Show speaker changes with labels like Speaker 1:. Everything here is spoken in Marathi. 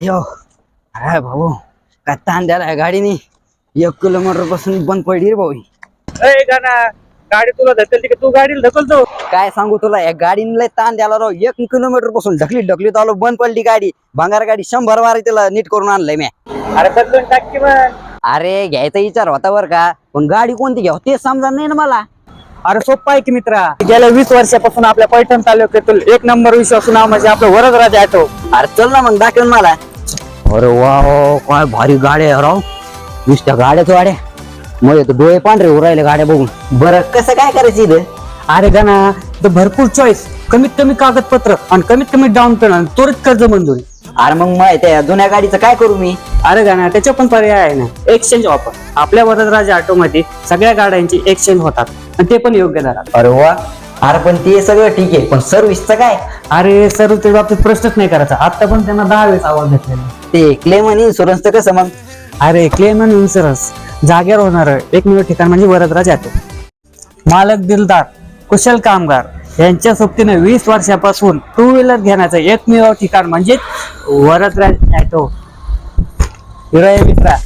Speaker 1: यो काय भाऊ काय ताण द्याला गाडीने एक किलोमीटरपासून बंद पडली रे भाऊ
Speaker 2: गाना गाडी तुला ढकलते की? तू गाडीला ढकलतो
Speaker 1: काय सांगू तुला या गाडीने लय ताण द्याला राव एक किलोमीटरपासून ढकली ढकली आलो बंद पडली गाडी. भांगार गाडी शंभर वारी त्याला नीट करून आणलंय मी
Speaker 2: अरे बदलून टाक की मग.
Speaker 1: अरे घ्यायचा विचार होता बर का पण गाडी कोणती घ्याव ते समजा नाही ना मला.
Speaker 2: अरे सोप्पा आहे की मित्रा. गेल्या वीस वर्षापासून आपल्या पैठण तालुक्यातील एक नंबर विश्वास नाव म्हणजे आपलं वरदराज ऑटो
Speaker 1: अरे चल ना मग दाखव ना मला. अरे वा हो, काय भारी गाड्या आहे राव. नुसत्या गाड्याच गाड्या मग तर डोळे पांढरे उरायले गाड्या बघून. बरं कसं काय करायचं इथं?
Speaker 2: अरे गाना तर भरपूर चॉईस कमीत कमी कागदपत्र आणि कमीत कमी डाऊन पेमेंट त्वरित कर्ज मंजुरी.
Speaker 1: अरे मग माहिती आहे जुन्या गाडीचं काय करू मी?
Speaker 2: अरे गाना त्याच्या पण पर्याय आहे ना. एक्सचेंज ऑफर आपल्या वरदराज ऑटोमध्ये सगळ्या गाड्यांची एक्सचेंज होतात. आणि ते पण योग्य दरात
Speaker 1: अरे वा. अरे पण ते सगळं ठीक आहे पण सर्व्हिसचं काय?
Speaker 2: अरे सर्व त्या बाबतीत प्रश्नच नाही करायचा. आता पण त्यांना दहा वेळेस आवाज घेतलेला
Speaker 1: ते क्लेम आणि इन्शुरन्सचं कसं मग?
Speaker 2: अरे क्लेम अँड इन्शुरन्स जागेवर होणार एकमेव ठिकाण म्हणजे वरदराज ऑटो मालक दिलदार कुशल कामगार. यांच्या सोबतीने वीस वर्षापासून टू व्हीलर घेण्याचं एकमेव ठिकाण म्हणजे वरदराज ऑटो हिरो मित्रा.